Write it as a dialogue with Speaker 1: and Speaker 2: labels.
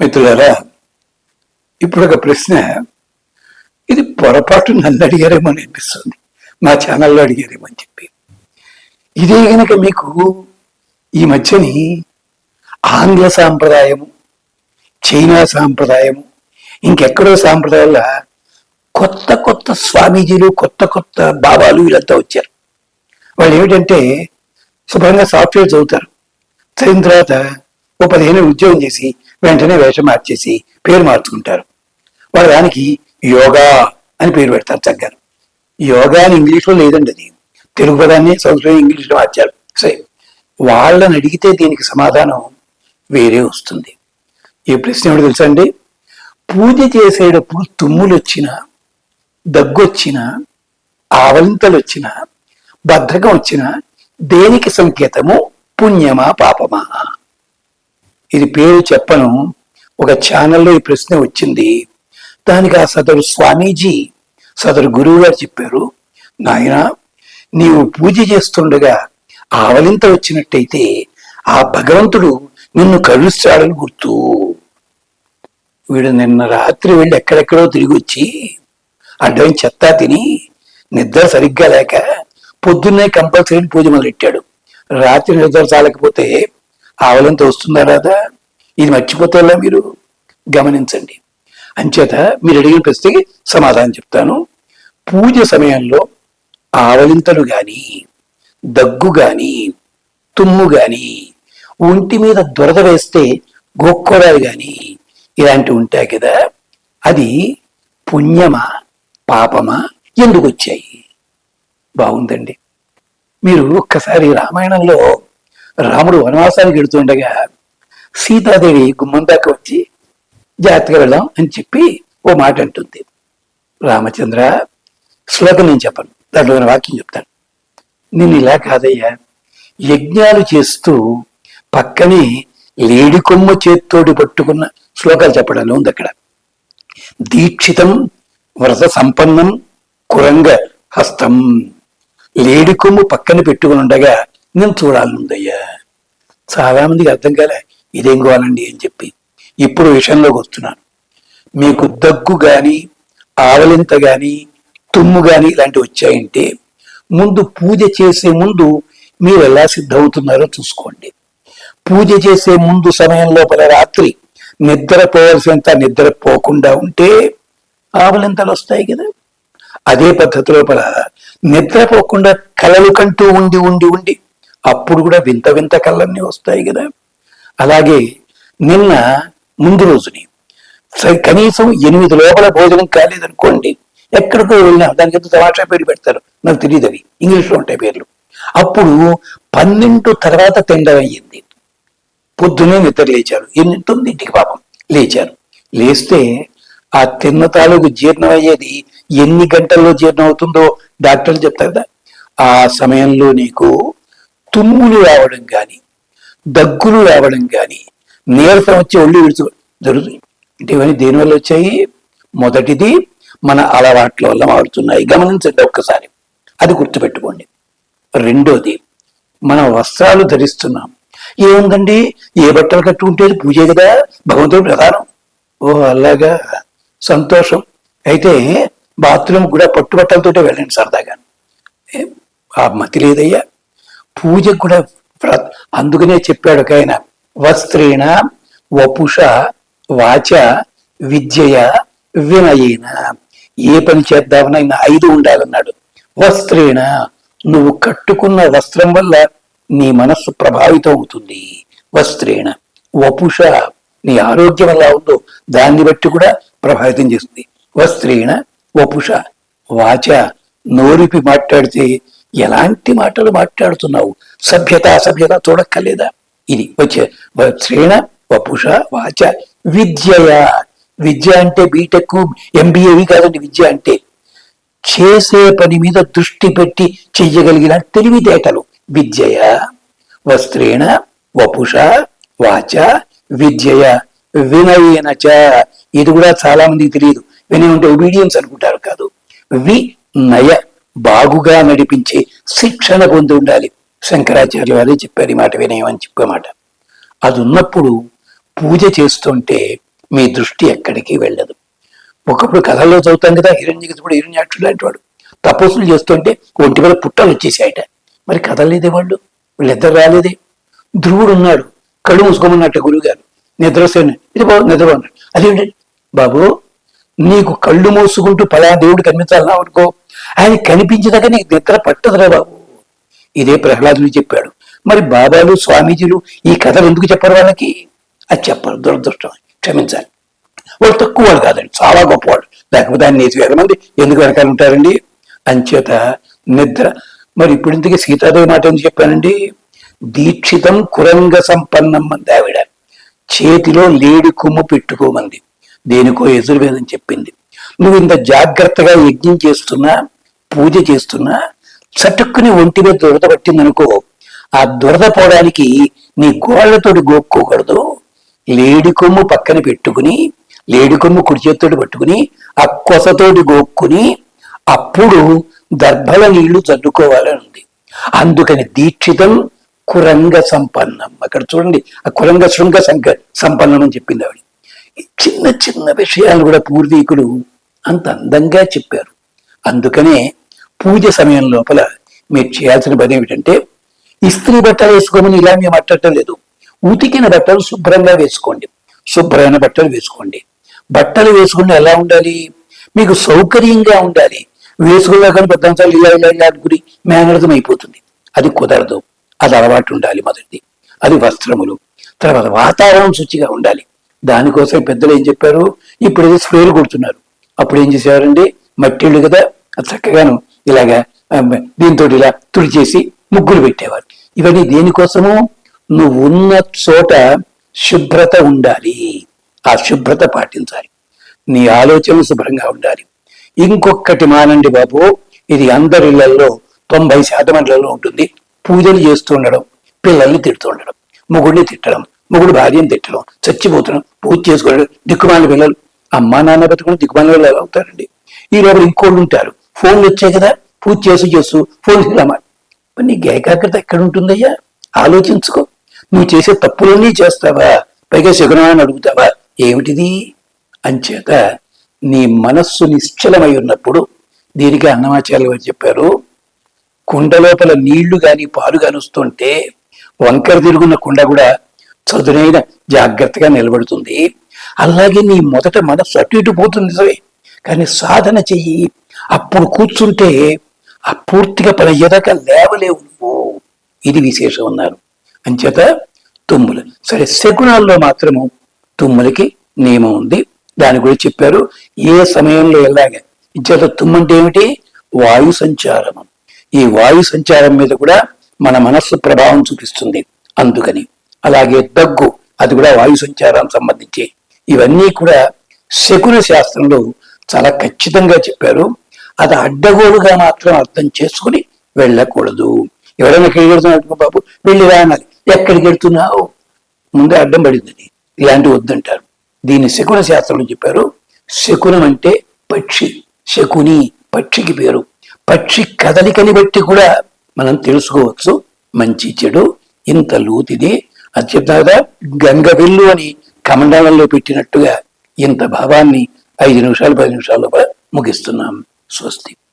Speaker 1: మిత్రులారా ఇప్పుడు ఒక ప్రశ్న. ఇది పొరపాటు నన్ను అడిగారేమో అని అనిపిస్తుంది. మా ఛానల్లో అడిగారేమో అని చెప్పి. ఇదే గనక మీకు ఈ మధ్యని ఆంగ్ల సాంప్రదాయము చైనా సాంప్రదాయము ఇంకెక్కడో సాంప్రదాయాల కొత్త కొత్త స్వామీజీలు కొత్త కొత్త బాబాలు వీళ్ళంతా వచ్చారు. వాళ్ళు ఏమిటంటే శుభ్రంగా సాఫ్ట్వేర్ చదువుతారు. చదివిన తర్వాత ఓ పదిహేను ఉద్యోగం చేసి వెంటనే వేషం మార్చేసి పేరు మార్చుకుంటారు. వాళ్ళ దానికి యోగా అని పేరు పెడతారు చక్కగా. యోగా అని ఇంగ్లీష్లో లేదండి అది. తెలుగు పదాన్ని సంస్కృతం ఇంగ్లీష్లో మార్చారు. సరే వాళ్ళని అడిగితే దీనికి సమాధానం వేరే వస్తుంది. ఈ ప్రశ్న ఏమిటి తెలుసా అండి? పూజ చేసేటప్పుడు తుమ్ములు వచ్చినా దగ్గొచ్చినా ఆవలింతలు వచ్చినా బద్ధకం వచ్చినా దేనికి సంకేతము? పుణ్యమా పాపమా? ఇది పేరు చెప్పను. ఒక ఛానల్లో ఈ ప్రశ్న వచ్చింది. దానికి ఆ సదరు స్వామీజీ సదరు గురువు గారు చెప్పారు నాయన నీవు పూజ చేస్తుండగా ఆవలింత వచ్చినట్టయితే ఆ భగవంతుడు నిన్ను కలుస్తాడని గుర్తు. వీడు నిన్న రాత్రి వెళ్ళి ఎక్కడెక్కడో తిరిగి వచ్చి అడ్డం చెత్తా తిని నిద్ర సరిగ్గా లేక పొద్దున్నే కంపల్సరీ పూజ మొదలెట్టాడు. రాత్రి నిద్ర చాలకపోతే ఆవలంత వస్తుందా రాదా ఇది మర్చిపోతేలా మీరు? గమనించండి. అంచేత మీరు అడిగిన ప్రశ్నకి సమాధానం చెప్తాను. పూజ సమయంలో ఆవలింతలు కానీ దగ్గు కానీ తుమ్ము కానీ ఒంటి మీద దురద వేస్తే గోక్కోడాలు కానీ ఇలాంటివి ఉంటాయి కదా. అది పుణ్యమా పాపమా? ఎందుకు వచ్చాయి? బాగుందండి. మీరు ఒక్కసారి రామాయణంలో రాముడు వనవాసానికి వెడుతుండగా సీతాదేవి గుమ్మం దాకా వచ్చి జాగ్రత్తగా వెళ్దాం అని చెప్పి ఓ మాట అంటుంది. రామచంద్ర శ్లోకం నేను చెప్పను. దాంట్లో వాక్యం చెప్తాను. నేను ఇలా కాదయ్యా యజ్ఞాలు చేస్తూ పక్కనే లేడి కొమ్మ చేత్తోటి పట్టుకున్న శ్లోకాలు చెప్పడంలో ఉంది అక్కడ. దీక్షితం వ్రత సంపన్నం కురంగ హస్తం. లేడి కొమ్ము పక్కన పెట్టుకుని ఉండగా నేను చూడాలనుందయ్యా చాలామందికి అర్థం కాలే ఇదేం కావాలండి అని చెప్పి. ఇప్పుడు విషయంలోకి వస్తున్నాను. మీకు దగ్గు కానీ ఆవలింత కానీ తుమ్ము కానీ ఇలాంటివి వచ్చాయంటే ముందు పూజ చేసే ముందు మీరు ఎలా సిద్ధవుతున్నారో చూసుకోండి. పూజ చేసే ముందు సమయం లోపల రాత్రి నిద్రపోవలసినంత నిద్రపోకుండా ఉంటే ఆవలింతలు వస్తాయి కదా. అదే పద్ధతి లోపల నిద్రపోకుండా కలలు కంటూ ఉండి ఉండి ఉండి అప్పుడు కూడా వింత వింత కళ్ళన్నీ వస్తాయి కదా. అలాగే నిన్న ముందు రోజుని కనీసం ఎనిమిది లోపల భోజనం కాలేదనుకోండి ఎక్కడికో వెళ్ళినా దానికి ఎంత తమాషా పేరు పెడతారు? నాకు తెలియదు అవి. ఇంగ్లీష్లో ఉంటాయి పేర్లు. అప్పుడు పన్నెండు తర్వాత తిండం అయ్యింది. పొద్దునే నిద్ర లేచారు. ఎన్ని తొమ్మిదింటికి పాపం లేచారు. లేస్తే ఆ తిన్న తాలూకు జీర్ణం అయ్యేది ఎన్ని గంటల్లో జీర్ణం అవుతుందో డాక్టర్లు చెప్తారు కదా. ఆ సమయంలో నీకు తుమ్ములు రావడం కానీ దగ్గులు రావడం కానీ నీరసం వచ్చి ఒళ్ళు విడుచు జరుగుతుంది. అంటే ఇవన్నీ దేనివల్ల వచ్చాయి? మొదటిది మన అలవాట్ల వల్ల మారుతున్నాయి. గమనించండి ఒక్కసారి. అది గుర్తుపెట్టుకోండి. రెండోది మన వస్త్రాలు ధరిస్తున్నాం. ఏముందండి? ఏ బట్టలు కట్టుకుంటే పూజే కదా? భగవంతుడు ప్రధానం. ఓ అలాగా. సంతోషం. అయితే బాత్రూమ్ కూడా పట్టు బట్టలతోటే వెళ్ళండి సరదాగా ఆ మతి లేదయ్యా. పూజకు కూడా అందుకనే చెప్పాడు ఒక ఆయన. వస్త్రేణ వపుష వాచ విద్యయ వినయేన. ఏ పని చేద్దామనైనా ఆయన ఐదు ఉండాలన్నాడు. వస్త్రేణ నువ్వు కట్టుకున్న వస్త్రం వల్ల నీ మనస్సు ప్రభావితం అవుతుంది. వస్త్రేణ వపుష నీ ఆరోగ్యం ఎలా ఉందో దాన్ని బట్టి కూడా ప్రభావితం చేస్తుంది. వస్త్రేణ వపుష వాచ నోరిపి మాట్లాడితే ఎలాంటి మాటలు మాట్లాడుతున్నావు? సభ్యత అసభ్యత చూడక్కర్లేదా? ఇది వచ్చే శ్రేణ వపుష వాచ విద్యయ. విద్య అంటే బీటెక్ ఎంబీఏవి కాదండి విద్య అంటే. చేసే పని మీద దృష్టి పెట్టి చెయ్యగలిగిన తెలివితేటలు. విద్యయ వస్త్రేణ వపుష వాచ విద్యయ వినయేన చ. ఇది కూడా చాలా మందికి తెలియదు. వినయం అంటే ఒబీడియన్స్ అనుకుంటారు కాదు. వి నయ బాగుగా నడిపించే శిక్షణ పొంది ఉండాలి. శంకరాచార్య వారే చెప్పారు ఈ మాట వినయమని చెప్పమాట. మాట అది ఉన్నప్పుడు పూజ చేస్తుంటే మీ దృష్టి ఎక్కడికి వెళ్ళదు. ఒకప్పుడు కథల్లో చదువుతాం కదా హిరణ్యకృతుడు హిరణ్యాక్షుడు లాంటి వాడు తపస్సులు చేస్తుంటే ఒంటి మీద పుట్టాలు వచ్చేసాయట. మరి కదలేదే వాళ్ళు? వీళ్ళిద్దరు రాలేదే? ధ్రువుడు ఉన్నాడు కళ్ళు మూసుకోమన్నట్టు గురువు గారు నిద్రసేన. ఇది బాబు నిద్ర అన్నాడు అదేంటి? బాబు నీకు కళ్ళు మూసుకుంటూ పలా దేవుడు కనిపించాలన్నా అనుకో ఆయన కనిపించదాకా నీకు నిద్ర పట్టదురా బాబు. ఇదే ప్రహ్లాదుని చెప్పాడు. మరి బాబాలు స్వామీజీలు ఈ కథలు ఎందుకు చెప్పరు వాళ్ళకి? అది చెప్పరు దురదృష్టం. క్షమించాలి. వాళ్ళు తక్కువ వాళ్ళు కాదండి చాలా గొప్పవాళ్ళు. లేకపోతే ఆయన నేతి వేల మంది ఎందుకు వెనకాల ఉంటారండి? అంచేత నిద్ర. మరి ఇప్పుడు ఇంతకీ సీతాదేవి మాట ఎందుకు చెప్పానండి? దీక్షితం కురంగ సంపన్నం మంది ఆవిడ. చేతిలో లేడి కొమ్ము పెట్టుకోమంది. దేనికో యజుర్వేదం చెప్పింది. నువ్వు ఇంత జాగ్రత్తగా యజ్ఞం చేస్తున్నా పూజ చేస్తున్నా చటుక్కుని ఒంటి మీద దురద పట్టిందనుకో ఆ దురద పోవడానికి నీ గోళ్ళతోటి గోక్కోకూడదు. లేడి కొమ్ము పక్కన పెట్టుకుని లేడి కొమ్ము కుడి చేతితోటి పట్టుకుని ఆ కొసతోటి గోక్కుని అప్పుడు దర్భల నీళ్ళు చల్లుకోవాలని ఉంది అందుకని దీక్షితం కురంగ సంపన్నం. అక్కడ చూడండి ఆ కురంగ శృంగ సంక సంపన్నం అని చెప్పింది ఆవిడ. చిన్న చిన్న విషయాలు కూడా పూర్వీకులు అంత అందంగా చెప్పారు. అందుకనే పూజ సమయం లోపల మీరు చేయాల్సిన పని ఏమిటంటే ఇస్త్రీ బట్టలు వేసుకోమని ఇలా మేము అట్టడం లేదు. ఉతికిన బట్టలు శుభ్రంగా వేసుకోండి. శుభ్రమైన బట్టలు వేసుకోండి. బట్టలు వేసుకుంటే ఎలా ఉండాలి? మీకు సౌకర్యంగా ఉండాలి. వేసుకున్నా కానీ పెద్దంసార్లు ఇలా ఇలా ఇలా అనుకుని మేనర్థం అయిపోతుంది. అది కుదరదు. అది అలవాటు ఉండాలి మొదటిది. అది వస్త్రములు. తర్వాత వాతావరణం శుచిగా ఉండాలి. దానికోసం పెద్దలు ఏం చెప్పారు? ఇప్పుడు ఏదో స్ప్రేలు కొడుతున్నారు. అప్పుడు ఏం చేసేవారండి? మట్టిళ్ళు కదా. అది చక్కగాను ఇలాగా దీంతో ఇలా తుడిచేసి ముగ్గులు పెట్టేవారు. ఇవన్నీ దేనికోసము నువ్వు ఉన్న చోట శుభ్రత ఉండాలి. ఆ శుభ్రత పాటించాలి. నీ ఆలోచనలు శుభ్రంగా ఉండాలి. ఇంకొకటి మానండి బాబు ఇది అందరిళ్ళలో తొంభై శాతం ఇళ్ళలో ఉంటుంది. పూజలు చేస్తూ ఉండడం పిల్లల్ని తిడుతూ ఉండడం మొగుడిని తిట్టడం మొగుడు భార్యను తిట్టడం చచ్చిపోతడం పూజ చేసుకోవడం దిక్కుమాల పిల్లలు అమ్మా నాన్న బతుకుని దిక్కుమాల పిల్లలు అవుతారండి? ఈ లోపల ఇంకోళ్ళు ఉంటారు. ఫోన్లు వచ్చాయి కదా పూజ చేసి చేస్తూ ఫోన్ రమ్మని నీ నీకు ఏకాగ్రత ఎక్కడ ఉంటుందయ్యా ఆలోచించుకో. నువ్వు చేసే తప్పులన్నీ చేస్తావా? పైగా శకునాన్ని అడుగుతావా? ఏమిటిది? అంచేత నీ మనస్సు నిశ్చలమై ఉన్నప్పుడు దీనికి అన్నమాచార్యులు వారు చెప్పారు కుండ లోపల నీళ్ళు గాని పాలు గాని వస్తుంటే వంకర తిరుగున్న కుండ కూడా చదునైన జాగ్రత్తగా నిలబడుతుంది. అలాగే నీ మొదట మనస్సు అటు ఇటు పోతుంది సరే కానీ సాధన చెయ్యి. అప్పుడు కూర్చుంటే ఆ పూర్తిగా పని ఎదక లేవలేవు ఇది విశేషం ఉన్నారు అంచేత తుమ్ములు. సరే శకునాల్లో మాత్రము తుమ్ములకి నియమం ఉంది. దాని గురించి చెప్పారు. ఏ సమయంలో ఎలాగే? ఇచ్చేత తుమ్మంటే ఏమిటి? వాయు సంచారము. ఈ వాయు సంచారం మీద కూడా మన మనస్సు ప్రభావం చూపిస్తుంది. అందుకని అలాగే దగ్గు అది కూడా వాయు సంచారానికి సంబంధించి. ఇవన్నీ కూడా శకున శాస్త్రంలో చాలా ఖచ్చితంగా చెప్పారు. అది అడ్డగోలుగా మాత్రం అర్థం చేసుకుని వెళ్ళకూడదు. ఎవరైనా ఎక్కడికి వెళ్తున్నట్టు బాబు వెళ్ళి రానాలి ఎక్కడికి వెళ్తున్నావు? ముందే అడ్డం పడిందని. ఇలాంటివి వద్దంటారు. దీన్ని శకున శాస్త్రంలో చెప్పారు. శకునం అంటే పక్షి. శకుని పక్షికి పేరు. పక్షి కదలికని బట్టి కూడా మనం తెలుసుకోవచ్చు. మంచి చెడు ఇంత లూతిది. అది చెప్తా కదా గంగ అని కమండలంలో పెట్టినట్టుగా ఇంత భావాన్ని ఐదు నిమిషాలు పది నిమిషాల ముగిస్తున్నాం. suas línguas.